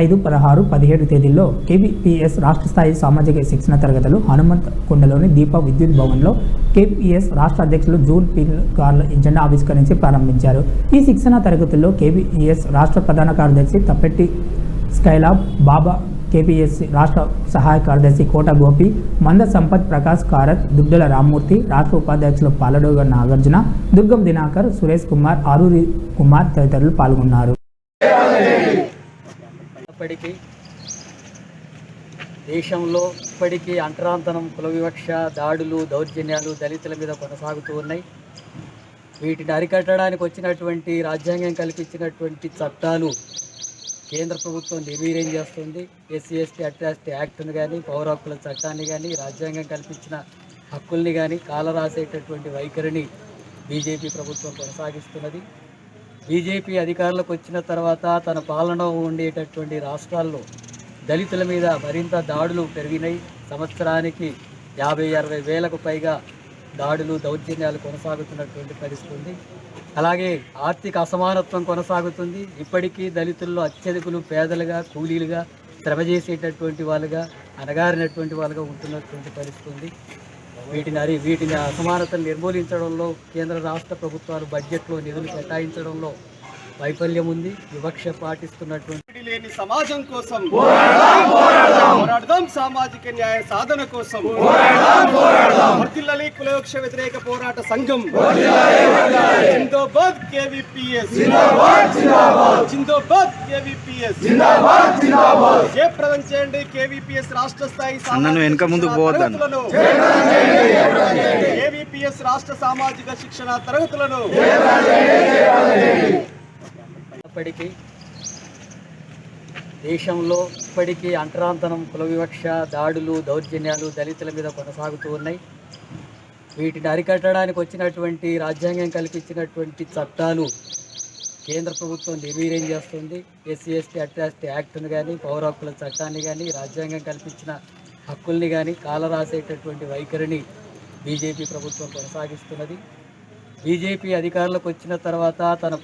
ఐదు పదహారు పదిహేడు తేదీల్లో కేబీపీఎస్ రాష్ట్ర స్థాయి సామాజిక శిక్షణ తరగతులు హనుమంత్ కొండలోని దీప విద్యుత్ భవన్లో కేపీఎస్ రాష్ట్ర అధ్యక్షులు జూన్ పిల్ కార్ల జెండా ఆవిష్కరించి ప్రారంభించారు. ఈ శిక్షణ తరగతుల్లో కేపీఎస్ రాష్ట్ర ప్రధాన కార్యదర్శి తప్పెట్టి స్కైలాబ్ బాబా కేపీఎస్సీ రాష్ట్ర సహాయ కార్యదర్శి కోట గోపి మంద సంపత్ ప్రకాష్ కారత్ దుడ్డల రామ్మూర్తి రాష్ట్ర ఉపాధ్యక్షులు పాలడోగ నాగార్జున దుర్గం దినాకర్ సురేష్ కుమార్ ఆరూరి కుమార్ తదితరులు పాల్గొన్నారు. ఇప్పటికీ దేశంలో ఇప్పటికీ అంటరాంతనం కుల వివక్ష దాడులు దౌర్జన్యాలు దళితుల మీద కొనసాగుతూ ఉన్నాయి. వీటిని అరికట్టడానికి వచ్చినటువంటి రాజ్యాంగం కల్పించినటువంటి చట్టాలు కేంద్ర ప్రభుత్వం నిర్వీర్యం చేస్తుంది. ఎస్సీ ఎస్టీ అట్రాసిటీ యాక్ట్ను కానీ పౌర హక్కుల చట్టాన్ని కానీ రాజ్యాంగం కల్పించిన హక్కుల్ని కానీ కాలరాసేటటువంటి వైఖరిని బీజేపీ ప్రభుత్వం కొనసాగిస్తున్నది. బీజేపీ అధికారులకు వచ్చిన తర్వాత తన పాలన ఉండేటటువంటి రాష్ట్రాల్లో దళితుల మీద మరింత దాడులు పెరిగినాయి. సంవత్సరానికి యాభై అరవై వేలకు పైగా దాడులు దౌర్జన్యాలు కొనసాగుతున్నటువంటి పరిస్థితి ఉంది. అలాగే ఆర్థిక అసమానత్వం కొనసాగుతుంది. ఇప్పటికీ దళితుల్లో అత్యధికులు పేదలుగా కూలీలుగా శ్రమ చేసేటటువంటి వాళ్ళుగా అనగారినటువంటి వాళ్ళుగా ఉంటున్నటువంటి పరిస్థితి ఉంది. వీటిని అరి వీటిని అసమానతను నిర్మూలించడంలో కేంద్ర రాష్ట్ర ప్రభుత్వాలు బడ్జెట్లో నిధులు కేటాయించడంలో వైఫల్యం ఉంది. వివక్ష పాటిస్తున్నటువంటి లేని సమాజం కోసం సామాజిక న్యాయ సాధన కోసం వర్ధిల్లాలి కులవృక్ష వ్యతిరేక పోరాట సంఘం. జిందాబాద్ కేవీపీఎస్. జిందాబాద్ కేవీపీఎస్. జయప్రదం చేయండి కేవీపీఎస్ రాష్ట్ర స్థాయి అన్నను వెనక ముందుకు పోవద్దన్న. కేవీపీఎస్ రాష్ట్ర సామాజిక శిక్షణ తరగతులను. ఇప్పటికీ దేశంలో ఇప్పటికీ అంటరాంతనం కుల వివక్ష దాడులు దౌర్జన్యాలు దళితుల మీద కొనసాగుతూ ఉన్నాయి. వీటిని అరికట్టడానికి వచ్చినటువంటి రాజ్యాంగం కల్పించినటువంటి చట్టాలు కేంద్ర ప్రభుత్వం నిర్వీర్యం చేస్తుంది. ఎస్సీ ఎస్టీ అట్రాసిటీ యాక్ట్ని కానీ పౌర హక్కుల చట్టాన్ని కానీ రాజ్యాంగం కల్పించిన హక్కుల్ని కానీ కాలరాసేటటువంటి వైఖరిని బీజేపీ ప్రభుత్వం కొనసాగిస్తున్నది. బీజేపీ అధికారులకు వచ్చిన తర్వాత తన